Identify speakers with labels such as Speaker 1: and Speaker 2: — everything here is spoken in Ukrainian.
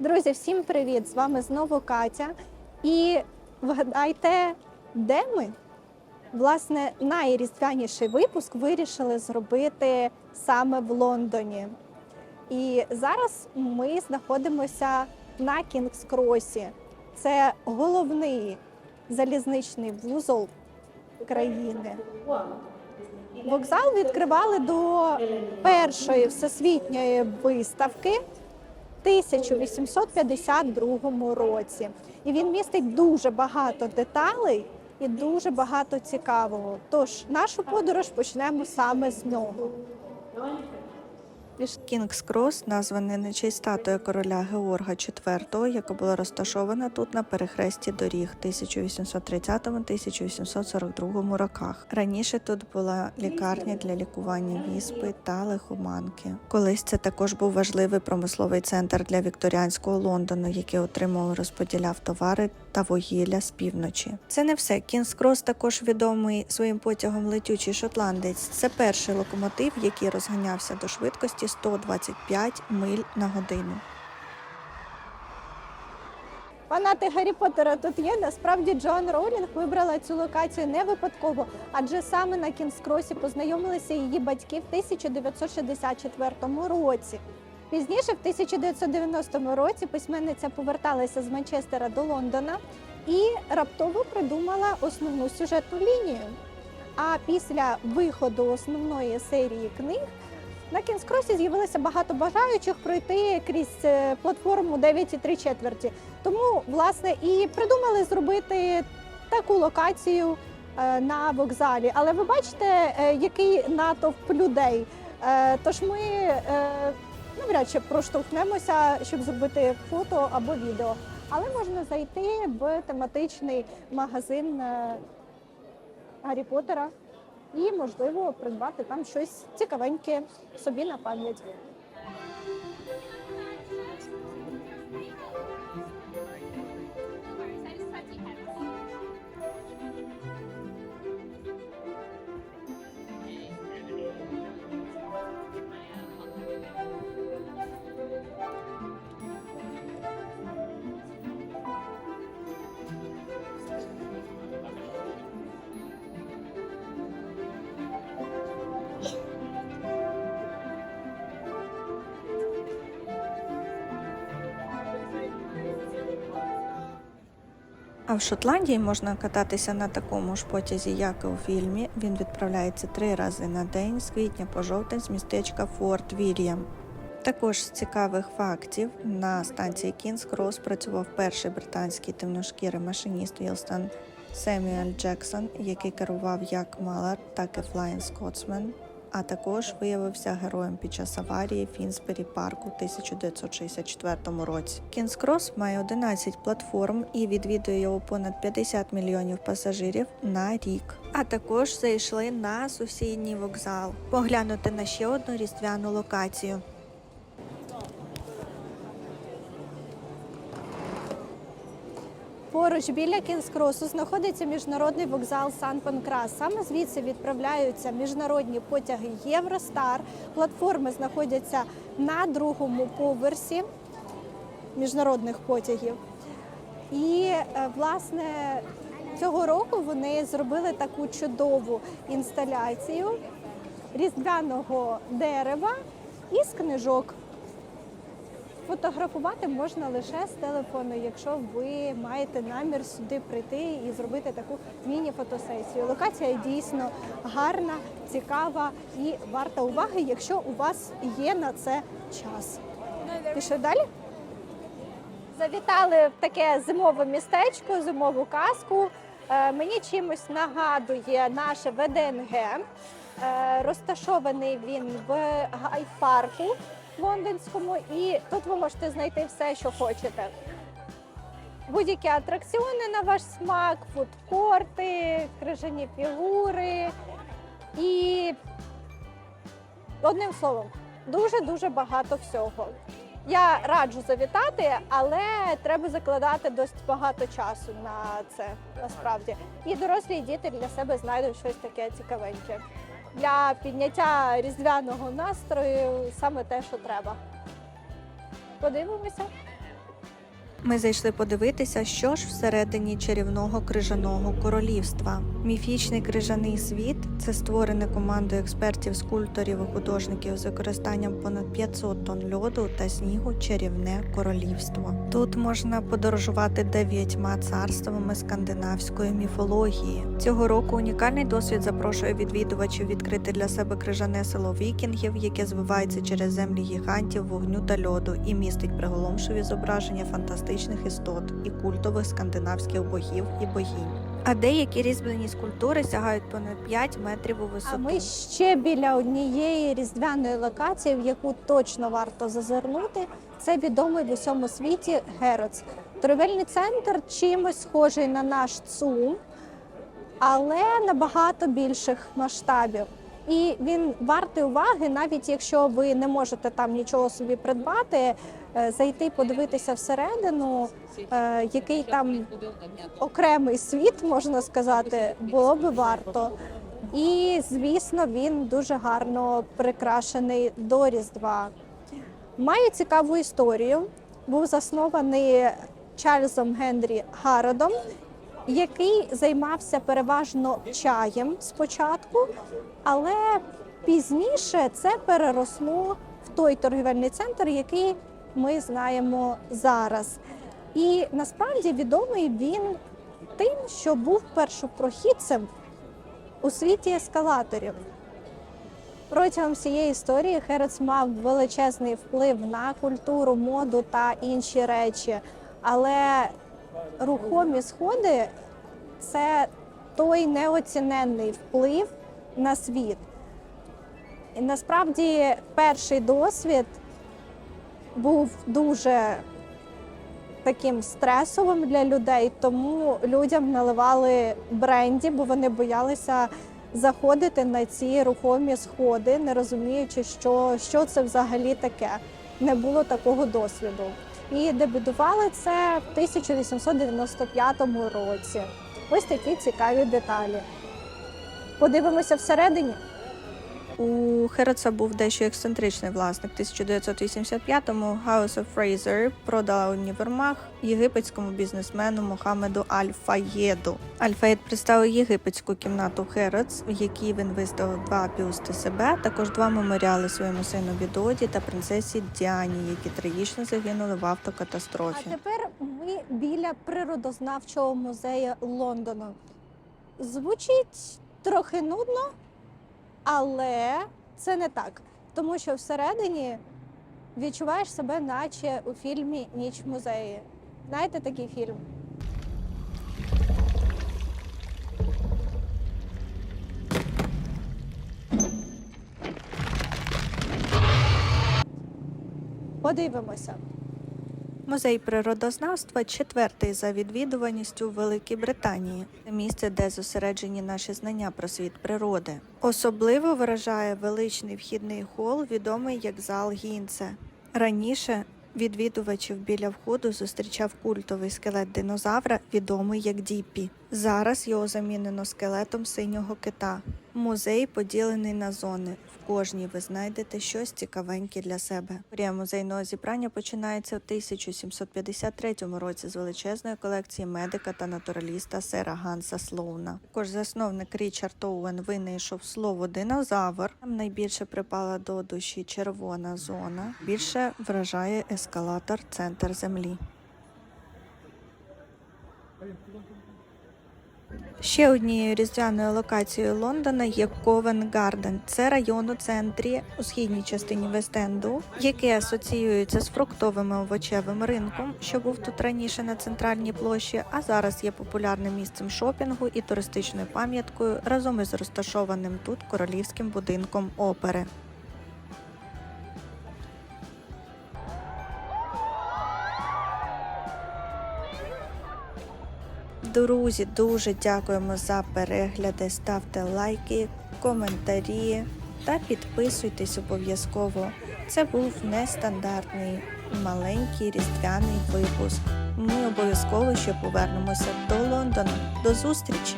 Speaker 1: Друзі, всім привіт! З вами знову Катя. І вгадайте, де ми? Власне, найріздвяніший випуск вирішили зробити саме в Лондоні. І зараз ми знаходимося на Кінгс-Кросі. Це головний залізничний вузол країни. Вокзал відкривали до першої всесвітньої виставки 1852 році. І він містить дуже багато деталей і дуже багато цікавого. Тож нашу подорож почнемо саме з нього.
Speaker 2: Кінгс Крос названий на честь статуї короля Георга IV, яка була розташована тут на перехресті доріг 1830-1842 роках. Раніше тут була лікарня для лікування віспи та лихоманки. Колись це також був важливий промисловий центр для вікторіанського Лондону, який отримав і розподіляв товари та вугілля з півночі. Це не все. Кінгс Крос також відомий своїм потягом летючий шотландець. Це перший локомотив, який розганявся до швидкості 125 миль на годину.
Speaker 1: Фанати Гаррі Поттера тут є. Насправді Джоан Роулінг вибрала цю локацію не випадково, адже саме на Кінгс-Кросі познайомилися її батьки в 1964 році. Пізніше, в 1990 році, письменниця поверталася з Манчестера до Лондона і раптово придумала основну сюжетну лінію. А після виходу основної серії книг на Кінгс-Кросі з'явилося багато бажаючих пройти крізь е, платформу 9,3 четверті. Тому, власне, і придумали зробити таку локацію е, на вокзалі. Але ви бачите, е, який натовп людей. Тож ми навряд чи проштовхнемося, щоб зробити фото або відео. Але можна зайти в тематичний магазин е, Гаррі Поттера і, можливо, придбати там щось цікавеньке собі на пам'ять.
Speaker 2: А в Шотландії можна кататися на такому ж потязі, як і у фільмі. Він відправляється три рази на день з квітня по жовтень з містечка Форт Вільям. Також з цікавих фактів на станції Кінс Крос працював перший британський темношкірий машиніст Вілстон Семюель Джексон, який керував як Малар, так і Flying Scotsman, а також виявився героєм під час аварії Фінсбері парку у 1964 році. Кінскрос має 11 платформ і відвідує його понад 50 мільйонів пасажирів на рік. А також зайшли на сусідній вокзал поглянути на ще одну різдвяну локацію.
Speaker 1: Поруч біля Кінс-Кросу знаходиться міжнародний вокзал Сан Панкрас. Саме звідси відправляються міжнародні потяги Євростар. Платформи знаходяться на другому поверсі міжнародних потягів. І е, власне цього року вони зробили таку чудову інсталяцію різдвяного дерева із книжок. Фотографувати можна лише з телефону, якщо ви маєте намір сюди прийти і зробити таку міні-фотосесію. Локація дійсно гарна, цікава і варта уваги, якщо у вас є на це час. Пішли далі? Завітали в таке зимове містечко, зимову казку. Е, Мені чимось нагадує наше ВДНГ. Е, Розташований він в гайд-парку лондонському, і тут ви можете знайти все, що хочете. Будь-які атракціони на ваш смак, фудкорти, крижані фігури і одним словом, дуже-дуже багато всього. Я раджу завітати, але треба закладати досить багато часу на це насправді. І дорослі і діти для себе знайдуть щось таке цікавеньке. Для підняття різдвяного настрою саме те, що треба. Подивимося.
Speaker 2: Ми зайшли подивитися, що ж всередині чарівного крижаного королівства. Міфічний крижаний світ це створене командою експертів, скульпторів і художників з використанням понад 500 тонн льоду та снігу чарівне королівство. Тут можна подорожувати дев'ятьма царствами скандинавської міфології. Цього року унікальний досвід запрошує відвідувачів відкрити для себе крижане село вікінгів, яке звивається через землі гігантів, вогню та льоду і містить приголомшові зображення фантастичних істот і культових скандинавських богів і богінь. А деякі різьблені скульптури сягають понад 5 метрів у висоту.
Speaker 1: А ми ще біля однієї різдвяної локації, в яку точно варто зазирнути. Це відомий в усьому світі Героц. Торговельний центр чимось схожий на наш ЦУМ, але набагато більших масштабів. І він вартий уваги, навіть якщо ви не можете там нічого собі придбати, е, зайти подивитися всередину, е, який там окремий світ, можна сказати, було би варто. І, звісно, він дуже гарно прикрашений до Різдва. Має цікаву історію. Був заснований Чарльзом Генрі Гародом, який займався переважно чаєм спочатку, але пізніше це переросло в той торгівельний центр, який ми знаємо зараз. І насправді відомий він тим, що був першопрохідцем у світі ескалаторів. Протягом всієї історії Херец мав величезний вплив на культуру, моду та інші речі. Але рухомі сходи це той неоціненний вплив на світ. І насправді перший досвід був дуже таким стресовим для людей, тому людям наливали бренді, бо вони боялися заходити на ці рухомі сходи, не розуміючи, що, що це взагалі таке. Не було такого досвіду. І дебютували це в 1895 році. Ось такі цікаві деталі. Подивимося всередині.
Speaker 2: У Хероца був дещо ексцентричний власник. В 1985-му House of Fraser продала універмаг єгипетському бізнесмену Мохамеду Аль-Фаєду. Аль-Фаєд представив єгипетську кімнату Хероц, в якій він виставив два бюсти себе, також два меморіали своєму сину Бідоді та принцесі Діані, які трагічно загинули в
Speaker 1: А
Speaker 2: автокатастрофі.
Speaker 1: тепер ми біля природознавчого музею Лондону. Звучить трохи нудно, але це не так. Тому що всередині відчуваєш себе, наче у фільмі Ніч в музеї. Знаєте такий фільм? Подивимося.
Speaker 2: Музей природознавства четвертий за відвідуваністю в Великій Британії. Це місце, де зосереджені наші знання про світ природи. Особливо вражає величний вхідний хол, відомий як зал Гінце. Раніше відвідувачів біля входу зустрічав культовий скелет динозавра, відомий як Діппі. Зараз його замінено скелетом синього кита. Музей поділений на зони. В кожній ви знайдете щось цікавеньке для себе. Історія музейного зібрання починається в 1753 році з величезної колекції медика та натураліста сера Ганса Слоуна. Також засновник Річард Оуен винайшов слово динозавр. Нам найбільше припала до душі червона зона. Більше вражає ескалатор центр землі. Ще однією різдвяною локацією Лондона є Ковен Гарден. Це район у центрі у східній частині Вестенду, який асоціюється з фруктовим і овочевим ринком, що був тут раніше на центральній площі, а зараз є популярним місцем шопінгу і туристичною пам'яткою разом із розташованим тут королівським будинком опери. Друзі, дуже дякуємо за перегляди. Ставте лайки, коментарі та підписуйтесь обов'язково. Це був нестандартний маленький різдвяний випуск. Ми обов'язково ще повернемося до Лондона. До зустрічі!